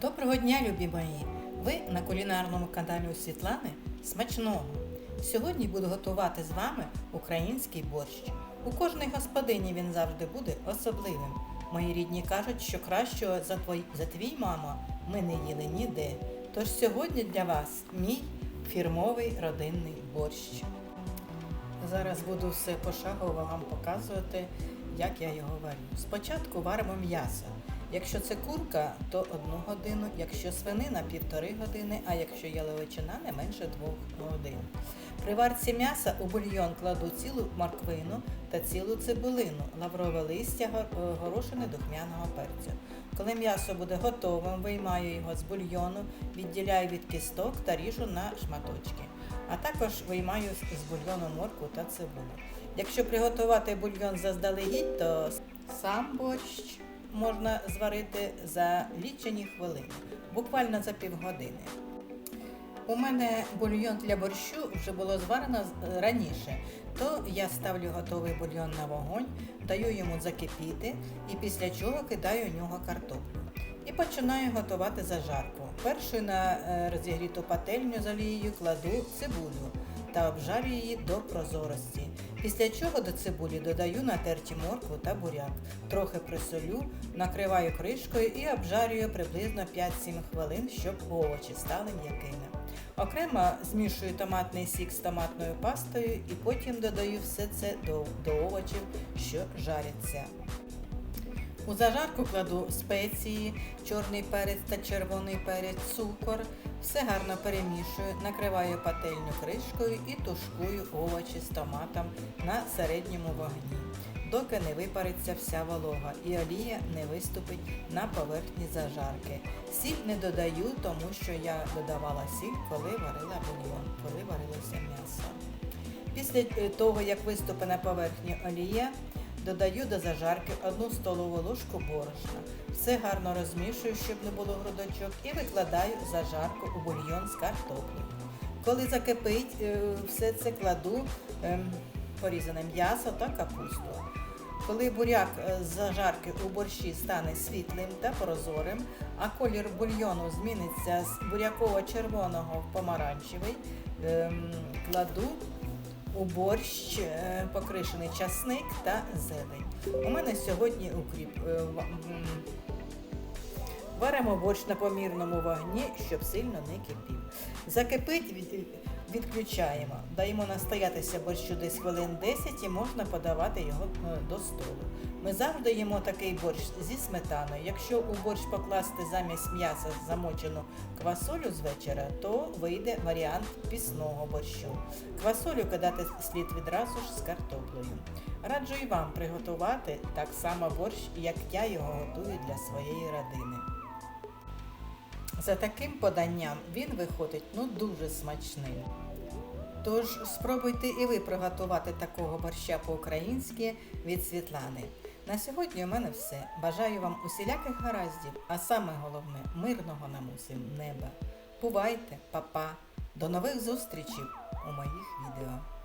Доброго дня, любі мої! Ви на кулінарному каналі у Світлани Смачного. Сьогодні буду готувати з вами український борщ. У кожній господині він завжди буде особливим. Мої рідні кажуть, що кращого за, твій, за твій мамо ми не їли ніде. Тож сьогодні для вас мій фірмовий родинний борщ. Зараз буду все пошагово вам показувати, як я його варю. Спочатку варимо м'ясо. Якщо це курка, то одну годину, якщо свинина півтори години, а якщо яловичина не менше двох годин. При варці м'яса у бульйон кладу цілу морквину та цілу цибулину, лаврове листя, гор- горошини духмяного перцю. Коли м'ясо буде готовим, виймаю його з бульйону, відділяю від кісток та ріжу на шматочки. А також виймаю з бульйону моркву та цибулю. Якщо приготувати бульйон заздалегідь, то сам борщ можна зварити за лічені хвилини, буквально за півгодини. У мене бульйон для борщу вже було зварено раніше, то я ставлю готовий бульйон на вогонь, даю йому закипіти і після чого кидаю в нього картоплю. І починаю готувати зажарку. Першою на е, розігріту пательню з олією кладу цибулю та обжарю її до прозорості. Після чого до цибулі додаю натерті моркву та буряк. Трохи присолю, накриваю кришкою і обжарюю приблизно 5-7 хвилин, щоб овочі стали м'якими. Окремо змішую томатний сік з томатною пастою і потім додаю все це до, до овочів, що жаряться. У зажарку кладу спеції, чорний перець та червоний перець, цукор. Все гарно перемішую, накриваю пательню кришкою і тушкую овочі з томатом на середньому вогні, доки не випариться вся волога і олія не виступить на поверхні зажарки. Сіль не додаю, тому що я додавала сіль, коли варила бульйон, коли варилося м'ясо. Після е, того, як виступить на поверхні олія, додаю до зажарки одну столову ложку борошна. Все гарно розмішую, щоб не було грудочок, і викладаю зажарку у бульйон з картоплею. Коли закипить, е, все це кладу ем, порізане м'ясо та капусту. Коли буряк е, з зажарки у борщі стане світлим та прозорим, а колір бульйону зміниться з буряково-червоного в помаранчевий, ем, кладу у борщ е, покришений часник та зелень. У мене сьогодні укріп. е, Варимо борщ на помірному вогні, щоб сильно не кипів. Закипить, відключаємо. Даємо настоятися борщу десь хвилин 10 і можна подавати його е, до столу. Ми завжди їмо такий борщ зі сметаною. Якщо у борщ покласти замість м'яса замочену квасолю з вечора, то вийде варіант пісного борщу. Квасолю кидати слід відразу ж з картоплею. Раджу і вам приготувати так само борщ, як я його готую для своєї родини. За таким поданням він виходить ну дуже смачним. Тож спробуйте і ви приготувати такого борща по-українськи від Світлани. На сьогодні у мене все. Бажаю вам усіляких гараздів, а саме головне мирного нам усім неба. Бувайте, па-па! До нових зустрічей у моїх відео.